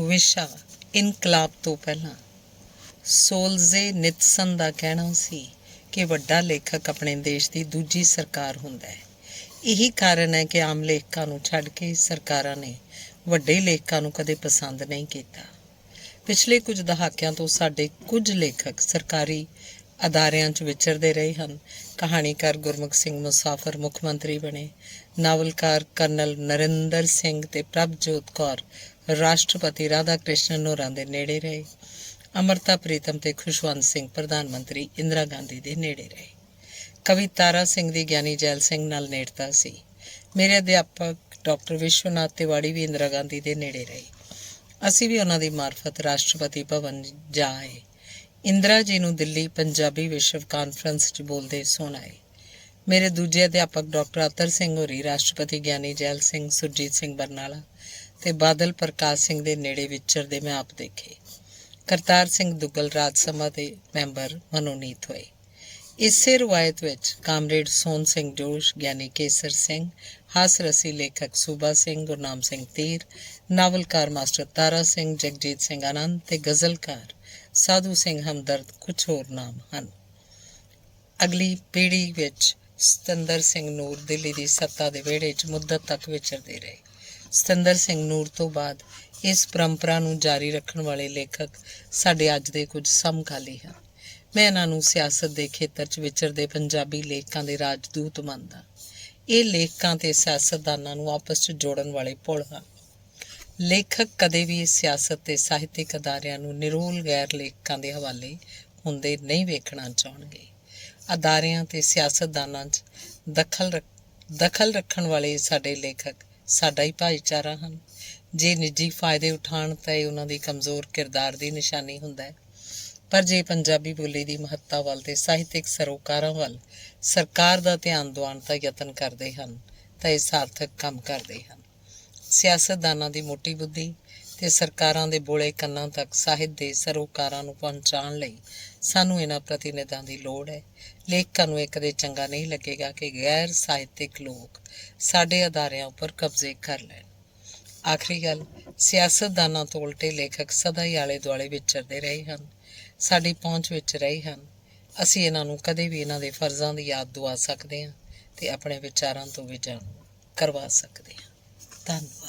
ਵਿਸ਼ਾ ਇਨਕਲਾਬ ਤੋਂ ਪਹਿਲਾਂ ਸੋਲਜ਼ੇ ਨਿਤਸਨ ਦਾ ਕਹਿਣਾ ਸੀ ਕਿ ਵੱਡਾ ਲੇਖਕ ਆਪਣੇ ਦੇਸ਼ ਦੀ ਦੂਜੀ ਸਰਕਾਰ ਹੁੰਦਾ ਹੈ। ਇਹੀ ਕਾਰਨ ਹੈ ਕਿ ਆਮ ਲੇਖਕਾਂ ਨੂੰ ਛੱਡ ਕੇ ਸਰਕਾਰਾਂ ਨੇ ਵੱਡੇ ਲੇਖਕਾਂ ਨੂੰ ਕਦੇ ਪਸੰਦ ਨਹੀਂ ਕੀਤਾ। ਪਿਛਲੇ ਕੁਝ ਦਹਾਕਿਆਂ ਤੋਂ ਸਾਡੇ ਕੁਝ ਲੇਖਕ ਸਰਕਾਰੀ ਅਦਾਰਿਆਂ 'ਚ ਵਿਚਰਦੇ ਰਹੇ ਹਨ। ਕਹਾਣੀਕਾਰ ਗੁਰਮੁਖ ਸਿੰਘ ਮੁਸਾਫਰ ਮੁੱਖ ਮੰਤਰੀ ਬਣੇ, ਨਾਵਲਕਾਰ ਕਰਨਲ ਨਰਿੰਦਰ ਸਿੰਘ ਤੇ ਪ੍ਰਭਜੋਤ ਕੌਰ ਰਾਸ਼ਟਰਪਤੀ ਰਾਧਾ ਕ੍ਰਿਸ਼ਨਨ ਹੋਰਾਂ ਦੇ ਨੇੜੇ ਰਹੇ। ਅਮਰਤਾ, ਪ੍ਰੀਤਮ ਤੇ ਖੁਸ਼ਵੰਤ ਸਿੰਘ ਪ੍ਰਧਾਨ ਮੰਤਰੀ ਇੰਦਰਾ ਗਾਂਧੀ ਦੇ ਨੇੜੇ ਰਹੇ। ਕਵੀ ਤਾਰਾ ਸਿੰਘ ਦੀ ਗਿਆਨੀ ਜੈਲ ਸਿੰਘ ਨਾਲ ਨੇੜਤਾ ਸੀ। ਮੇਰੇ ਅਧਿਆਪਕ ਡਾਕਟਰ ਵਿਸ਼ਵਨਾਥ ਤਿਵਾੜੀ ਵੀ ਇੰਦਰਾ ਗਾਂਧੀ ਦੇ ਨੇੜੇ ਰਹੇ। ਅਸੀਂ ਵੀ ਉਹਨਾਂ ਦੀ ਮਾਰਫਤ ਰਾਸ਼ਟਰਪਤੀ ਭਵਨ ਜਾ ਆਏ। ਇੰਦਰਾ ਜੀ ਨੂੰ ਦਿੱਲੀ ਪੰਜਾਬੀ ਵਿਸ਼ਵ ਕਾਨਫਰੰਸ 'ਚ ਬੋਲਦੇ ਸੁਣ ਆਏ। ਮੇਰੇ ਦੂਜੇ ਅਧਿਆਪਕ ਡਾਕਟਰ ਅਤਰ ਸਿੰਘ ਹੋਰੀ, ਰਾਸ਼ਟਰਪਤੀ ਗਿਆਨੀ ਜੈਲ ਸਿੰਘ ਸੁਰਜੀਤ ਸਿੰਘ ਬਰਨਾਲਾ ਤੇ ਬਾਦਲ ਪ੍ਰਕਾਸ਼ ਸਿੰਘ ਦੇ ਨੇੜੇ ਵਿਚਰਦੇ ਮੈਂ ਆਪ ਦੇਖੇ। ਕਰਤਾਰ ਸਿੰਘ ਦੁੱਗਲ ਰਾਜ ਸਭਾ ਦੇ ਮੈਂਬਰ ਮਨੋਨੀਤ ਹੋਏ। ਇਸੇ ਰਵਾਇਤ ਵਿੱਚ ਕਾਮਰੇਡ ਸੋਨ ਸਿੰਘ ਜੋਸ਼, ਗਿਆਨੀ ਕੇਸਰ ਸਿੰਘ ਹਾਸ ਰਸੀ ਲੇਖਕ ਸੂਬਾ ਸਿੰਘ, ਗੁਰਨਾਮ ਸਿੰਘ ਤੀਰ, ਨਾਵਲਕਾਰ ਮਾਸਟਰ ਤਾਰਾ ਸਿੰਘ, ਜਗਜੀਤ ਸਿੰਘ ਆਨੰਦ ਤੇ ਗਜ਼ਲਕਾਰ ਸਾਧੂ ਸਿੰਘ ਹਮਦਰਦ ਕੁਝ ਹੋਰ ਨਾਮ ਹਨ। ਅਗਲੀ ਪੀੜ੍ਹੀ ਵਿੱਚ ਸਤੰਦਰ ਸਿੰਘ ਨੂਰ ਦਿੱਲੀ ਦੀ ਸੱਤਾ ਦੇ ਵਿਹੜੇ 'ਚ ਮੁੱਦਤ ਤੱਕ ਵਿਚਰਦੇ ਰਹੇ। ਸਤਿੰਦਰ ਸਿੰਘ ਨੂਰ ਤੋਂ ਬਾਅਦ ਇਸ ਪਰੰਪਰਾ ਨੂੰ ਜਾਰੀ ਰੱਖਣ ਵਾਲੇ ਲੇਖਕ ਸਾਡੇ ਅੱਜ ਦੇ ਕੁਝ ਸਮਕਾਲੀ ਹਨ। ਮੈਂ ਇਹਨਾਂ ਨੂੰ ਸਿਆਸਤ ਦੇ ਖੇਤਰ 'ਚ ਵਿਚਰਦੇ ਪੰਜਾਬੀ ਲੇਖਕਾਂ ਦੇ ਰਾਜਦੂਤ ਮੰਨਦਾ। ਇਹ ਲੇਖਕਾਂ ਤੇ ਸਿਆਸਤਦਾਨਾਂ ਨੂੰ ਆਪਸ 'ਚ ਜੋੜਨ ਵਾਲੇ ਪੁਲ ਹਨ। ਲੇਖਕ ਕਦੇ ਵੀ ਸਿਆਸਤ ਤੇ ਸਾਹਿਤਿਕ ਅਦਾਰਿਆਂ ਨੂੰ ਨਿਰੋਲ ਗੈਰ ਲੇਖਕਾਂ ਦੇ ਹਵਾਲੇ ਹੁੰਦੇ ਨਹੀਂ ਵੇਖਣਾ ਚਾਹਣਗੇ। ਅਦਾਰਿਆਂ ਤੇ ਸਿਆਸਤਦਾਨਾਂ 'ਚ ਦਖਲ ਰੱਖ- ਦਖਲ ਰੱਖਣ ਵਾਲੇ ਸਾਡੇ ਲੇਖਕ ਸਾਡਾ ਹੀ ਭਾਈਚਾਰਾ ਹਨ। ਜੇ ਨਿੱਜੀ ਫਾਇਦੇ ਉਠਾਉਣ ਤਾਂ ਇਹ ਉਹਨਾਂ ਦੀ ਕਮਜ਼ੋਰ ਕਿਰਦਾਰ ਦੀ ਨਿਸ਼ਾਨੀ ਹੁੰਦਾ ਹੈ। ਪਰ ਜੇ ਪੰਜਾਬੀ ਬੋਲੀ ਦੀ ਮਹੱਤਤਾ ਵੱਲ ਤੇ ਸਾਹਿਤਿਕ ਸਰੋਕਾਰਾਂ ਵੱਲ ਸਰਕਾਰ ਦਾ ਧਿਆਨ ਦਿਵਾਉਣ ਦਾ ਯਤਨ ਕਰਦੇ ਹਨ, ਤਾਂ ਇਹ ਸਾਰਥਕ ਕੰਮ ਕਰਦੇ ਹਨ। ਸਿਆਸਤਦਾਨਾਂ ਦੀ ਮੋਟੀ ਬੁੱਧੀ ਤੇ ਸਰਕਾਰਾਂ ਦੇ ਬੋਲੇ ਕੰਨਾਂ ਤੱਕ ਸਾਹਿਤ ਦੇ ਸਰੋਕਾਰਾਂ ਨੂੰ ਪਹੁੰਚਾਉਣ ਲਈ ਸਾਨੂੰ ਇਹਨਾਂ ਪ੍ਰਤੀਨਿਧਾਂ ਦੀ ਲੋੜ ਹੈ। ਲੇਖਕਾਂ ਨੂੰ ਇਹ ਕਦੇ ਚੰਗਾ ਨਹੀਂ ਲੱਗੇਗਾ ਕਿ ਗੈਰ ਸਾਹਿਤਿਕ ਲੋਕ ਸਾਡੇ ਅਦਾਰਿਆਂ ਉੱਪਰ ਕਬਜ਼ੇ ਕਰ ਲੈਣ। ਆਖਰੀ ਗੱਲ, ਸਿਆਸਤਦਾਨਾਂ ਤੋਂ ਉਲਟੇ ਲੇਖਕ ਸਦਾ ਹੀ ਆਲੇ ਦੁਆਲੇ ਵਿਚਰਦੇ ਰਹੇ ਹਨ, ਸਾਡੀ ਪਹੁੰਚ ਵਿੱਚ ਰਹੇ ਹਨ। ਅਸੀਂ ਇਹਨਾਂ ਨੂੰ ਕਦੇ ਵੀ ਇਹਨਾਂ ਦੇ ਫਰਜ਼ਾਂ ਦੀ ਯਾਦ ਦਿਵਾ ਸਕਦੇ ਹਾਂ ਤੇ ਆਪਣੇ ਵਿਚਾਰਾਂ ਤੋਂ ਵੀ ਜਾਣੂ ਕਰਵਾ ਸਕਦੇ ਹਾਂ। ਧੰਨਵਾਦ।